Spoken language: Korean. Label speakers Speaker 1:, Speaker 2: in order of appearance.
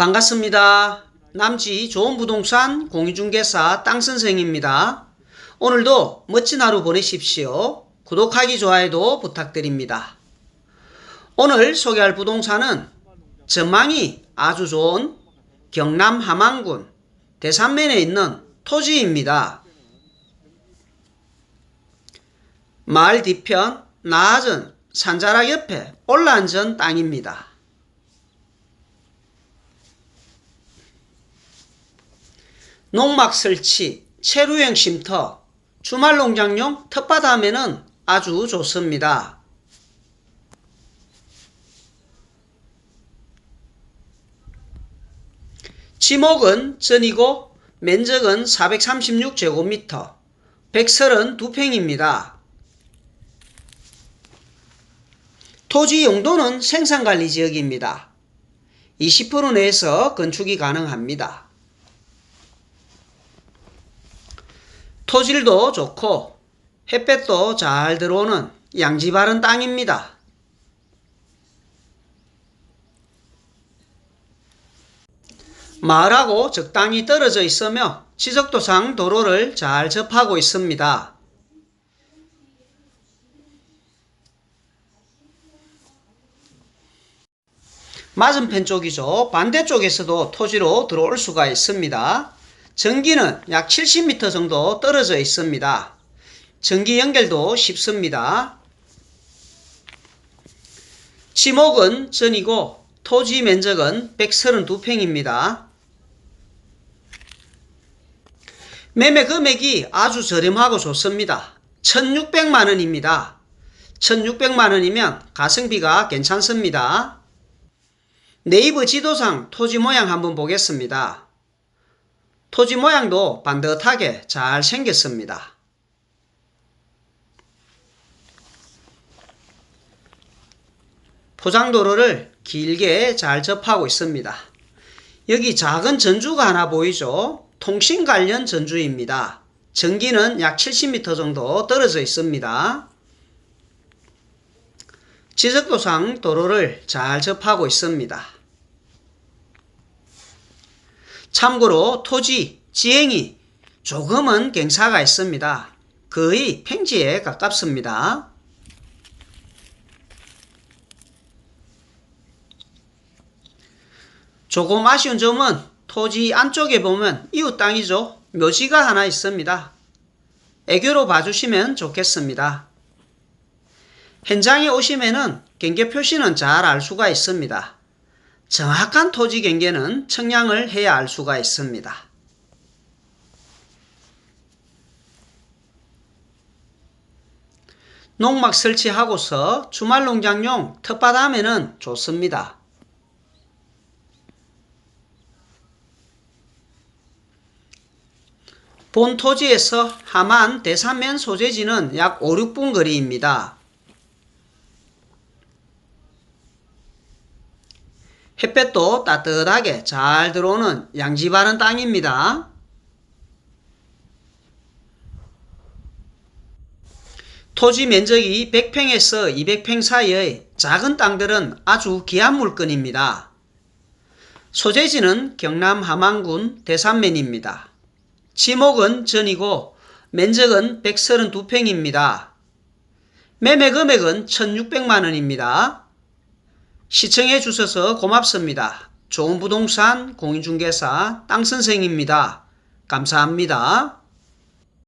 Speaker 1: 반갑습니다. 남지 좋은 부동산 공유중개사 땅선생입니다. 오늘도 멋진 하루 보내십시오. 구독하기, 좋아요도 부탁드립니다. 오늘 소개할 부동산은 전망이 아주 좋은 경남 함안군 대산면에 있는 토지입니다. 마을 뒤편 낮은 산자락 옆에 올라앉은 땅입니다. 농막 설치, 체류형 쉼터, 주말 농장용 텃밭하면은 아주 좋습니다. 지목은 전이고 면적은 436제곱미터, 132평입니다. 토지 용도는 생산관리 지역입니다. 20% 내에서 건축이 가능합니다. 토질도 좋고 햇볕도 잘 들어오는 양지 바른 땅입니다. 마을하고 적당히 떨어져 있으며 지적도상 도로를 잘 접하고 있습니다. 맞은편 쪽이죠. 반대쪽에서도 토지로 들어올 수가 있습니다. 전기는 약 70m 정도 떨어져 있습니다. 전기 연결도 쉽습니다. 지목은 전이고 토지 면적은 132평입니다. 매매 금액이 아주 저렴하고 좋습니다. 1600만원입니다. 1600만원이면 가성비가 괜찮습니다. 네이버 지도상 토지 모양 한번 보겠습니다. 토지 모양도 반듯하게 잘 생겼습니다. 포장도로를 길게 잘 접하고 있습니다. 여기 작은 전주가 하나 보이죠? 통신 관련 전주입니다. 전기는 약 70m 정도 떨어져 있습니다. 지적도상 도로를 잘 접하고 있습니다. 참고로 토지, 지행이 조금은 경사가 있습니다. 거의 평지에 가깝습니다. 조금 아쉬운 점은 토지 안쪽에 보면 이웃 땅이죠. 묘지가 하나 있습니다. 애교로 봐주시면 좋겠습니다. 현장에 오시면은 경계 표시는 잘 알 수가 있습니다. 정확한 토지 경계는 청량을 해야 알 수가 있습니다. 농막 설치하고서 주말 농장용 텃밭 하면은 좋습니다. 본 토지에서 함안 대산면 소재지는 약 5, 6분 거리입니다. 햇볕도 따뜻하게 잘 들어오는 양지 바른 땅입니다. 토지 면적이 100평에서 200평 사이의 작은 땅들은 아주 귀한 물건입니다. 소재지는 경남 함안군 대산면입니다. 지목은 전이고 면적은 132평입니다. 매매 금액은 1600만원입니다. 시청해 주셔서 고맙습니다. 좋은 부동산 공인중개사 땅선생입니다. 감사합니다.